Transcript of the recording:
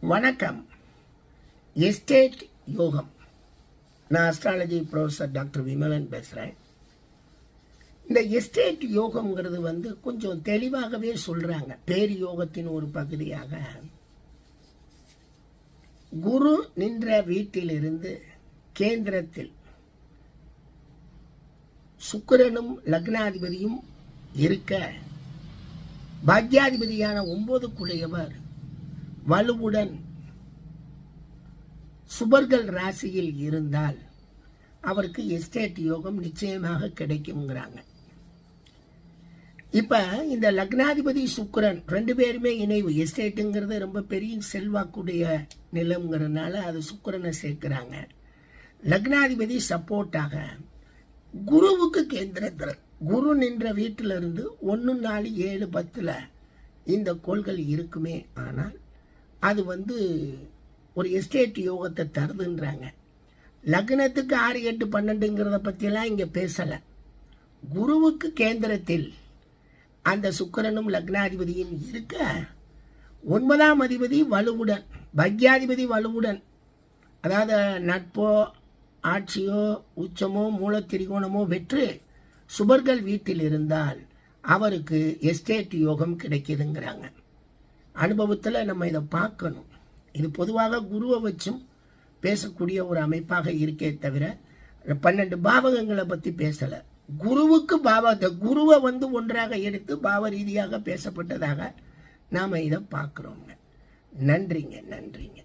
வணக்கம். எஸ்டேட் யோகம் நான் அஸ்ட்ராலஜி ப்ரொஃபஸர் டாக்டர் விமலன் பேசுகிறேன் இந்த எஸ்டேட் யோகம்ங்கிறது வந்து கொஞ்சம் தெளிவாகவே சொல்கிறாங்க பேர் யோகத்தின் ஒரு பகுதியாக. குரு நின்ற வீட்டிலிருந்து கேந்திரத்தில் சுக்கிரனும் லக்னாதிபதியும் இருக்க. பாக்யாதிபதியான ஒன்பதுக்குடையவர் வலுவுடன் சுபர்கள் ராசியில் இருந்தால் அவருக்கு எஸ்டேட் யோகம் நிச்சயமாக கிடைக்குங்கிறாங்க இப்போ இந்த லக்னாதிபதி சுக்கரன் ரெண்டு பேருமே இணைவு. எஸ்டேட்டுங்கிறது ரொம்ப பெரிய செல்வாக்குடைய நிலம்ங்கிறதுனால அது சுக்கரனை சேர்க்குறாங்க. லக்னாதிபதி சப்போர்ட்டாக குருவுக்கு கேந்திரத்தில் குரு நின்ற வீட்டிலிருந்து ஒன்று நாலு ஏழு பத்தில் இந்த கோள்கள் இருக்குமே. ஆனால் அது வந்து ஒரு எஸ்டேட் யோகத்தை தருதுன்றாங்க. லக்னத்துக்கு ஆறு எட்டு பன்னெண்டுங்கிறத பற்றிலாம் இங்கே பேசலை. குருவுக்கு கேந்திரத்தில் அந்த சுக்கிரனும் லக்னாதிபதியும் இருக்க ஒன்பதாம் அதிபதி வலுவுடன் பக்யாதிபதி வலுவுடன். அதாவது நட்போ ஆட்சியோ உச்சமோ மூலத்திரிகோணமோ வெற்று சுபர்கள் வீட்டில் இருந்தால் அவருக்கு எஸ்டேட் யோகம் கிடைக்கிதுங்கிறாங்க. அனுபவத்தில் நம்ம இதை பார்க்கணும். இது பொதுவாக குருவை வச்சும் பேசக்கூடிய ஒரு அமைப்பாக இருக்கே தவிர பன்னெண்டு பாவகங்களை பற்றி பேசலை. குருவுக்கு பாவத்தை குருவை வந்து ஒன்றாக எடுத்து பாவ ரீதியாக பேசப்பட்டதாக நாம் இதை பார்க்குறோங்க நன்றிங்க நன்றிங்க.